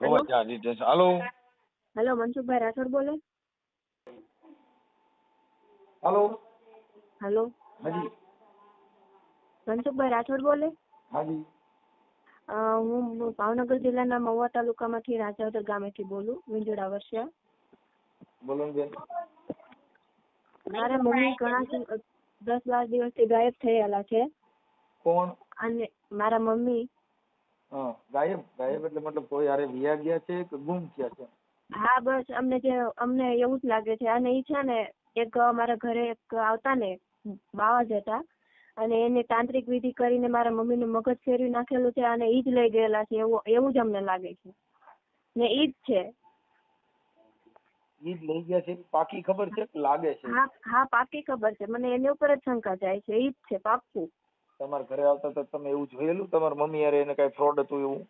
ગોવાચા hello? Mansukhbhai Rathod બોલે? Hello? Hello? હાજી. મનસુખભાઈ રાઠોડ બોલે? હાજી. હું ભાવનગર જિલ્લાના મહુવા તાલુકામાંથી રાજાવદર ગામેથી બોલું વિંજોડા વર્ષિયા. બોલો બેન. મારા મમ્મી ઘણા દસ બાર દિવસથી ગાયબ થયેલા છે. કોણ? અને મારા મમ્મી હા ગાયબ ગાયબ એટલે મતલબ કોઈ હારે વિયા ગયા છે કે ગુમ થયા છે? હા બસ અમને જે અમને એવું જ લાગે છે. અને એ છે ને એક મારા ઘરે એક આવતા ને બાવા જ હતા. અને એને તાંત્રિક વિધિ કરીને મારા મમ્મીનું મગજ ફેરવી નાખેલું છે અને ઈ જ લઈ ગયેલા છે. એવું એવું જ અમને લાગે છે. ને ઈ જ છે. ઈ જ લઈ ગયા છે પાકી ખબર છે કે લાગે છે? હા હા પાકી ખબર છે. મને એની ઉપર જ શંકા જાય છે. ઈ જ છે પાક્કું. તમારા ઘરે આવતા તો તમે એવું જોયેલું તમારા મમ્મી હારે એને કઈ ફ્રોડ હતું એવું?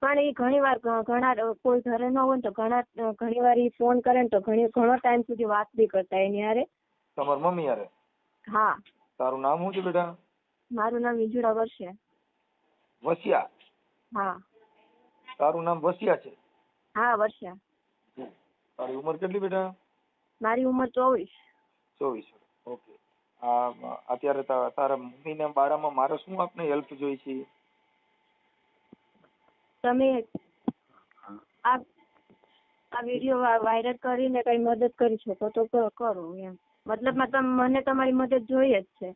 પણ એ ઘણી વાર ઘણા કોઈ ઘરે ન હોય તો ઘણા ઘણી વાર ફોન કરે ને તો ઘણી ઘણો ટાઈમ સુધી વાત બી કરતા એની હારે. તમારા મમ્મી હારે હા. તારું નામ શું છે બેટા? મારું નામ વિજુડા વર્ષે. વસિયા? હા. તારું નામ વસિયા છે? હા વર્ષા તારી ઉંમર કેટલી બેટા? મારી ઉંમર ચોવીસ. ચોવીસ ઓકે. આ અત્યારે તારા તારા મમ્મીના બારામાં મારે શું આપને હેલ્પ જોઈ છે? તમે આ આ વીડિયો વાયરલ કરીને કઈ મદદ કરી શકો તો કરો એમ. મતલબમાં તમ મને તમારી મદદ જોઈએ જ છે.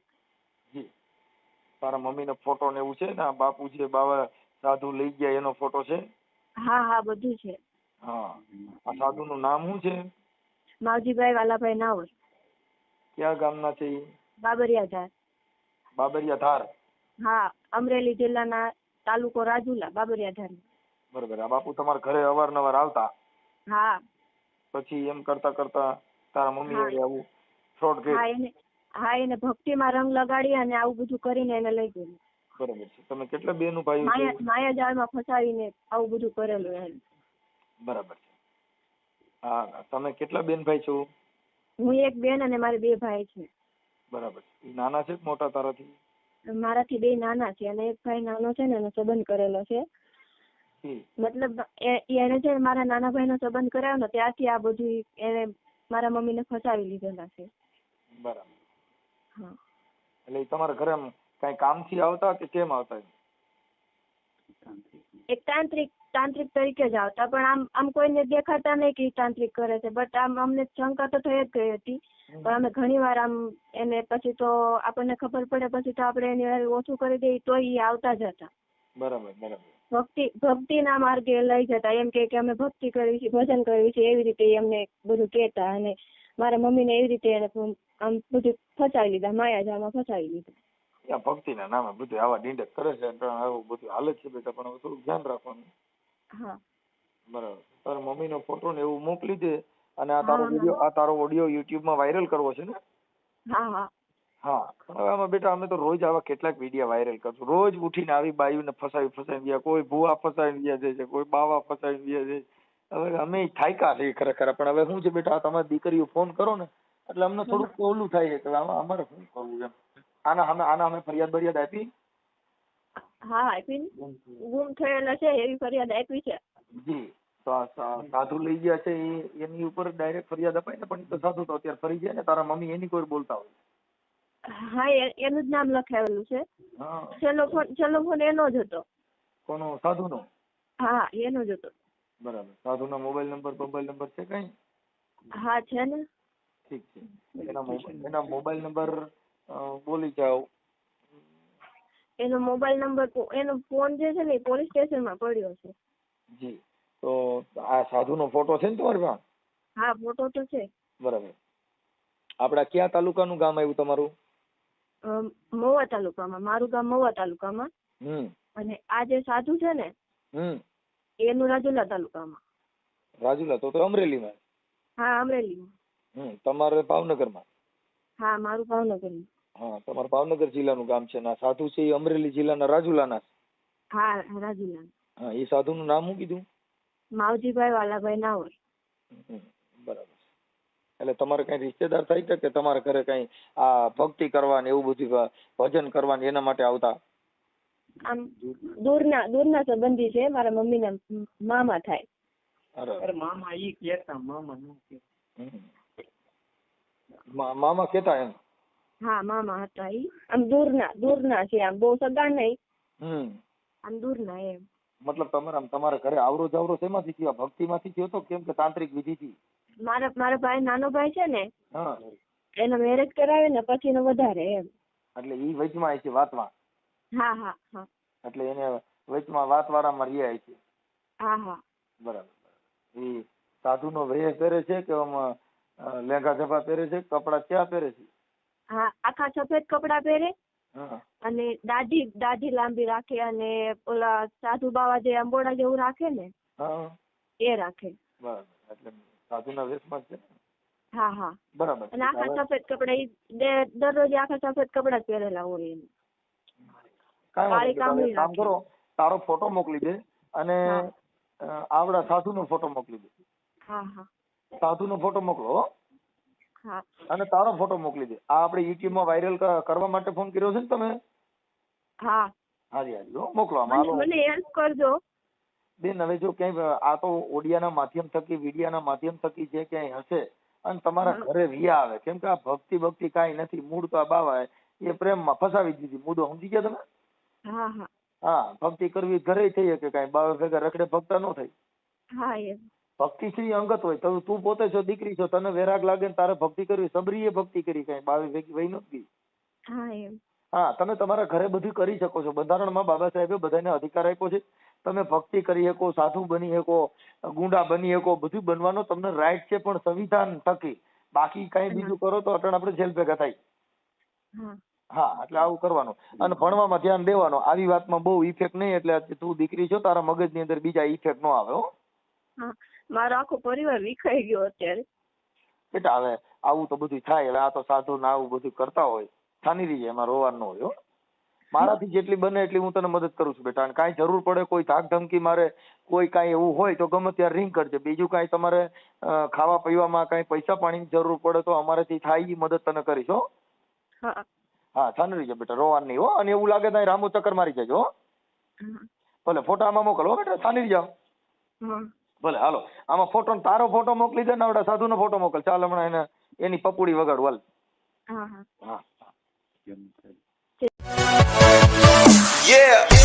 તારા મમ્મી નો ફોટો ને એવું છે ને બાપુ જે બાવા સાધુ લઈ ગયા એનો ફોટો છે? હા હા બધું છે. હા. આ સાધુ નું નામ શું છે? માવજીભાઈ વાલાભાઈ નાવર. કયા ગામના છે ઈ? બાબરિયા ધાર બાબરિયા ધાર હા અમરેલી જિલ્લાના તાલુકો રાજુલા બાબરિયા ધાર બરોબર. આ બાપુ તમારા ઘરે અવારનવાર આવતા? હા. પછી એમ કરતા કરતા તારા મમ્મી. હારે આવું ફ્રોડ હા એને હા એને ભક્તિમાં રંગ લગાડી અને આવું બધું કરીને એને લઈ ગયેલું બરોબર છે. તમે કેટલા બેનું ભાઈ માયા માયાજાળમાં ફસાવીને આવું બધું કરેલું એને બરાબર છે. હા તમે કેટલા બેન ભાઈ છો? હું એક બેન અને મારે બે ભાઈ છે. બરાબર. ઈ નાના છે કે મોટા તારાથી? મારાથી બે નાના છે અને એક ભાઈ નાનો છે ને એનો સંબંધ કરેલો છે. મતલબ એ- એને છે ને મારા નાના ભાઈનો સંબંધ કરાયો ને ત્યારથી આ બધું એને મારા મમ્મીને ફસાવી લીધેલા છે. બરાબર. હા. એટલે ઈ તમારા ઘરે આમ કાંઈ કામથી આવતા કે કેમ આવતા એક તાંત્રિક તાંત્રિક તરીકે જ આવતા પણ આમ આમ કોઈને દેખાતા નહીં કે તાંત્રિક કરે છે. બટ આમ અમને શંકા તો થઈ જ ગઈ હતી. પણ અમે ઘણી વાર આમ એને પછી તો આપણને ખબર પડે પછી તો આપણે એની ઓછું કરી દઈએ તો એ આવતા જ હતા. બરાબર બરાબર. ભક્તિ ભક્તિના માર્ગે લઈ જતા. એમ કે અમે ભક્તિ કરવી છે ભજન કરવી છે એવી રીતે એમને બધું કહેતા અને મારા મમ્મીને એવી રીતે એને આમ બધું ફસાવી લીધા માયાજાળમાં ફસાવી લીધા. ભક્તિના નામે બધું આવા ડીંડક કરે છે આવું બધું હાલે છે બેટા પણ થોડું ધ્યાન રાખવાનું. બરાબર. તારા મમ્મીનો ફોટો ને એવું મોકલી દે અને આ તારો હા. આ તારો ઓડિયો યુટ્યુબમાં વાયરલ કરવો છે ને? હા હા. હા. હવે આમાં બેટા અમે તો રોજ આવા કેટલાક વીડિયો વાયરલ કરશું. રોજ ઉઠીને આવી બાયુને ફસાવી ફસાવી ગયા કોઈ ભૂવા ફસાવી ગયા છે કોઈ બાવા ફસાવી ગયા છે. હવે અમે થાયકા છે ખરેખર. પણ હવે શું છે બેટા તમારી દીકરીઓ ફોન કરો ને એટલે અમને થોડુંક ઓલું થાય છે કે આમાં અમારે શું કરવું એમ? આના અમે આના અમે ફરિયાદ બરિયાદ આપી હા આપી ગુમ થયેલા. છે એવી ફરિયાદ આપી છે. જી સાધુ લઈ ગયા છે એ એની ઉપર ડાયરેક્ટ ફરિયાદ અપાય ને પણ તો સાધુ તો અત્યારે ફરી ગયા ને તારા મમ્મી એની કોઈ બોલતા હોય. હા એનું જ નામ લખાવેલું છે. છેલ્લો ફોન છેલ્લો ફોન એનો જ હતો. કોનો? સાધુનો? હા એનો જ હતો. બરાબર. સાધુનો મોબાઈલ નંબર મોબાઈલ નંબર છે કઈ? હા છે ને. ઠીક છે. એના મોબાઈલ નંબર બોલી જાઓ. એનો મોબાઈલ નંબર એનો ફોન જે છે ને એ પોલીસ સ્ટેશનમાં પડ્યો છે. જી. તો આ સાધુનો ફોટો છે ને તમારી પાસે? હા ફોટો તો છે. બરાબર. આપડા કયા તાલુકાનું ગામ આવ્યું તમારું? મહુવા તાલુકામાં. મારું ગામ મહુવા તાલુકામાં. હમ. અને આ જે સાધુ છે ને હમ. એનું રાજુલા તાલુકામાં. રાજુલા તો અમરેલીમાં. હા અમરેલીમાં. હમ. તમારે ભાવનગરમાં? હા મારું ભાવનગરનું હા તમારું ભાવનગર જિલ્લાનું ગામ છે ને આ સાધુ છે એ અમરેલી જિલ્લાના રાજુલાના છે. હા રાજુલા હા એ સાધુનું નામ શું કીધું? માવજીભાઈ વાલાભાઈ નાવર. હમ, બરાબર. એટલે તમારે કઈ રિશ્તેદાર થાય છે કે તમારા ઘરે કઈ આ ભક્તિ કરવાની એવું બધું ભજન કરવાની એના માટે આવતા? આમ દૂરના દૂરના સંબંધી છે મારા મમ્મીના મામા થાય. અરે. અરે મામા ઈ કેતા મામા નું કે હમ. મા- મામા કેતા એમ? હા મામા હતા ઈ. આમ દૂરના દૂરના છે આમ બહુ સગા નહીં હમ. આમ દૂરના એમ. મતલબ તમારા તમારા ઘરે આવરો જાવરો શેમાંથી થયો? ભક્તિ માંથી થયો તો કેમ કે તાંત્રિક વિધિ થી? મારા મારા ભાઈ નાનો ભાઈ છે ને હા. એનો મેરેજ કરાવે ને પછી નો વધારે એમ. એટલે ઈ વચમાં છે વાતમાં? હા હા હા. એટલે એને વચમાં વાત વાળામાં આવી છે? હા હા. બરાબર ઈ સાધુ નો વેશ પહેરે છે કે લેંઘા ઝભા પહેરે છે કપડા ક્યાં પહેરે છે? હા આખા સફેદ કપડાં પહેરે અને દાઢી દાઢી લાંબી રાખે અને ઓલા સાધુ બાવા જે અંબોડા જેવું રાખે ને એ રાખે. બરાબર. એટલે સાધુના વેશમાં છે હા હા. બરાબર. અને આખા સફેદ કપડા દરરોજ આખા સફેદ કપડા જ પહેરેલા હોય એમ. કાળી કામળી કામ કરો. તારો ફોટો મોકલી દે અને આવડા સાધુનો ફોટો મોકલી દે. હા હા. સાધુનો ફોટો મોકલો અને તારો ફોટો મોકલી દે. આ આપણે યુટ્યુબમાં વાયરલ કરવા માટે ફોન કર્યો છે ને તમે? હા. હાજી હાજી. હો મોકલો આમાં. મને હેલ્પ કરજો. બેન હવે જો ક્યાંય આ તો ઓડિયાના માધ્યમ થકી વિડિયાના માધ્યમ થકી જે ક્યાંય હશે અને તમારા ઘરે રિયા આવે કેમ કે આ ભક્તિ ભક્તિ કાંઈ નથી મૂળ તો આ બાવા એ પ્રેમમાં ફસાવી દીધી. મુદ્દો સમજી ગયા તમે? હા હા. હા ભક્તિ કરવી ઘરે થઈ કે કાંઈ. બાવા ભેગા રખડે ભક્તા ન થાય હા એમ ભક્તિ શ્રી અંગત હોય. તો તું પોતે છો દીકરી છો તને વેરાગ લાગે ને તારે ભક્તિ કરવી સબરીએ ભક્તિ કરી કઈ બાવી ભેગી વહી નથી હા એમ. હા તમે તમારા ઘરે બધું કરી શકો છો. બંધારણમાં બાબા સાહેબે બધાને અધિકાર આપ્યો છે. તમે ભક્તિ કરી શકો સાધુ બની શકો ગુંડા બની શકો બધું બનવાનો તમને રાઈટ છે પણ સંવિધાન થકી બાકી કઈ બીજું કરો તો અટણ આપણે જેલ ભેગા થાય. હા. એટલે આવું કરવાનું. અને ભણવામાં ધ્યાન દેવાનું. આવી વાતમાં બહુ ઇફેક્ટ નહીં એટલે તું દીકરી છો તારા મગજની અંદર બીજા ઇફેક્ટ ન આવે હા. મારો આખો પરિવાર વિખાઈ ગયો અત્યારે. બેટા હવે આવું તો બધું થાય એટલે આ તો સાધુ ના આવું બધું કરતા હોય. થાની રહી એમાં રોવાનું ન હોય હો. મારાથી જેટલી બને એટલી હું તને મદદ કરું છું બેટા. અને કાંઈ જરૂર પડે કોઈ ધાક ધમકી મારે કોઈ કાંઈ એવું હોય તો ગમે ત્યારે રિંગ કરજે. બીજું કાંઈ તમારે ખાવા પીવામાં કાંઈ પૈસા પાણીની જરૂર પડે તો અમારેથી થાય ઈ મદદ તને કરીશ હો. હા. હા થાની રહી જાય બેટા રોવાનું નહીં હો. અને એવું લાગે તો અહીં રામુ ચક્કર મારી જજો હો. ભલે ફોટામાં મોકલો હો બેટા. થાની રહી જાઓ. ભલે હાલો. આમાં ફોટો ને તારો ફોટો મોકલી દે ને આવડા સાધુનો ફોટો મોકલ. ચાલ હમણાં એને એની પપુડી વગાડ. વાલ હા હા. હા. Yeah.